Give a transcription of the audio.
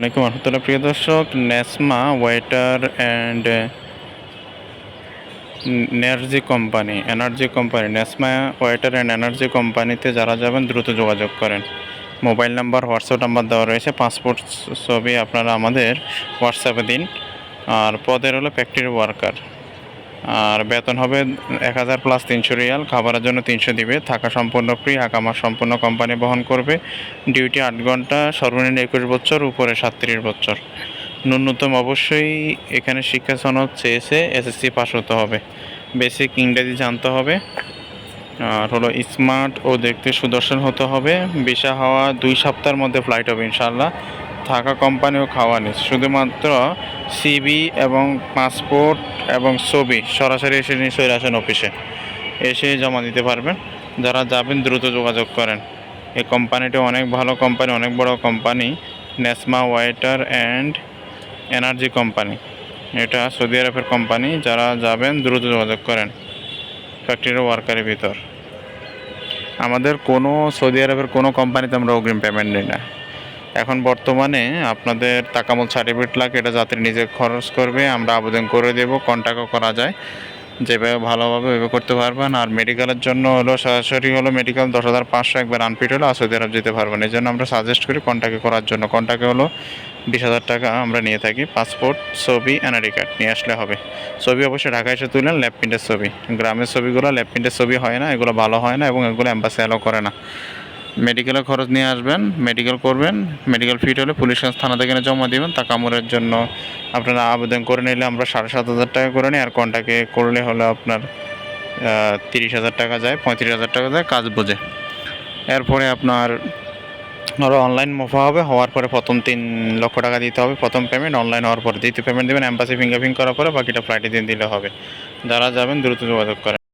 আসসালামাইকুম রহমতুল্লাহ, প্রিয় দর্শক, Nesma, water and energy company energy company, Nesma, water and energy কোম্পানিতে যারা যাবেন দ্রুত যোগাযোগ করেন। মোবাইল নাম্বার, হোয়াটসঅ্যাপ নাম্বার দেওয়া রয়েছে, পাসপোর্ট ছবি আপনারা আমাদের হোয়াটসঅ্যাপে দিন। আর পদের হলো ফ্যাক্টরি ওয়ার্কার আর বেতন হবে এক হাজার প্লাস তিনশো রিয়াল। খাবারের জন্য তিনশো দিবে। থাকা সম্পূর্ণ ফ্রি আকামা সম্পূর্ণ কোম্পানি বহন করবে। ডিউটি আট ঘণ্টা, সর্বনিম্ন একুশ বছর, উপরে সাতত্রিশ বছর। ন্যূনতম অবশ্যই এখানে শিক্ষা সনদ চেয়েছে এসএসসি পাস হতে হবে। বেসিক ইংরেজি জানতে হবে। আর হলো স্মার্ট ও দেখতে সুদর্শন হতে হবে। ভিসা হওয়া দুই সপ্তাহের মধ্যে ফ্লাইট হবে ইনশাল্লাহ থাকা কোম্পানি ও খাওয়া নিস শুধুমাত্র সিবি এবং পাসপোর্ট এবং ছবি সরাসরি এসে নিয়ে চলে আসেন অফিসে। এসে জমা দিতে পারবেন। যারা যাবেন, দ্রুত যোগাযোগ করেন। এই কোম্পানিটা অনেক ভালো কোম্পানি, অনেক বড় company Nesma water and energy company. এটা সৌদি আরবের কোম্পানি। যারা যাবেন, দ্রুত যোগাযোগ করেন। ফ্যাক্টরি ওয়ার্কারের ভিতর। আমাদের কোনো, সৌদি আরবের কোনো কোম্পানিতে আমরা অগ্রিম পেমেন্ট নিই না। এখন বর্তমানে আপনাদের তাকামল সার্টিফিকেট লাগে এটা যাত্রী নিজে খরচ করবে, আমরা আবেদন করে দেব কন্ট্যাক্টও করা যায়। যেভাবে ভালোভাবে ওইভাবে করতে পারবেন, আর মেডিকেলের জন্য হলো, সরাসরি হলো মেডিকেল দশ হাজার পাঁচশো, একবার আনফিট হলো সৌদি আরব যেতে পারবেন এই জন্য আমরা সাজেস্ট করি কন্ট্যাক্টে করার জন্য। কন্ট্যাক্টে হলো বিশ হাজার টাকা আমরা নিয়ে থাকি পাসপোর্ট ছবি এনআইডি কার্ড নিয়ে আসলে হবে। ছবি অবশ্যই ঢাকা এসে তুলেন ল্যাব প্রিন্টের ছবি। গ্রামের ছবিগুলো ল্যাব প্রিন্টের ছবি হয় না, এগুলো ভালো হয় না, এবং এগুলো অ্যাম্বাসি অ্যালাও করে না। মেডিকেলের খরচ নিয়ে আসবেন মেডিকেল করবেন মেডিকেল ফিট হলে পুলিশ থানাতে এনে জমা দেবেন, তা কামড়ের জন্য আপনারা আবেদন করে নিলে আমরা সাড়ে সাত হাজার টাকা করে নিই, আর কন্টাকে করলে হলো আপনার তিরিশ হাজার টাকা যায়, পঁয়ত্রিশ হাজার টাকা যায়, কাজ বোঝে। এরপরে আপনার আরও অনলাইন মুফা হবে, হওয়ার পরে প্রথম তিন লক্ষ টাকা দিতে হবে, প্রথম পেমেন্ট অনলাইন হওয়ার পরে দ্বিতীয় পেমেন্ট দেবেন অ্যাম্বাসি ফিঙ্গারপ্রিন্ট করার পরে বাকিটা ফ্লাইটে দিন দিলে হবে। যারা যাবেন দ্রুত যোগাযোগ করেন।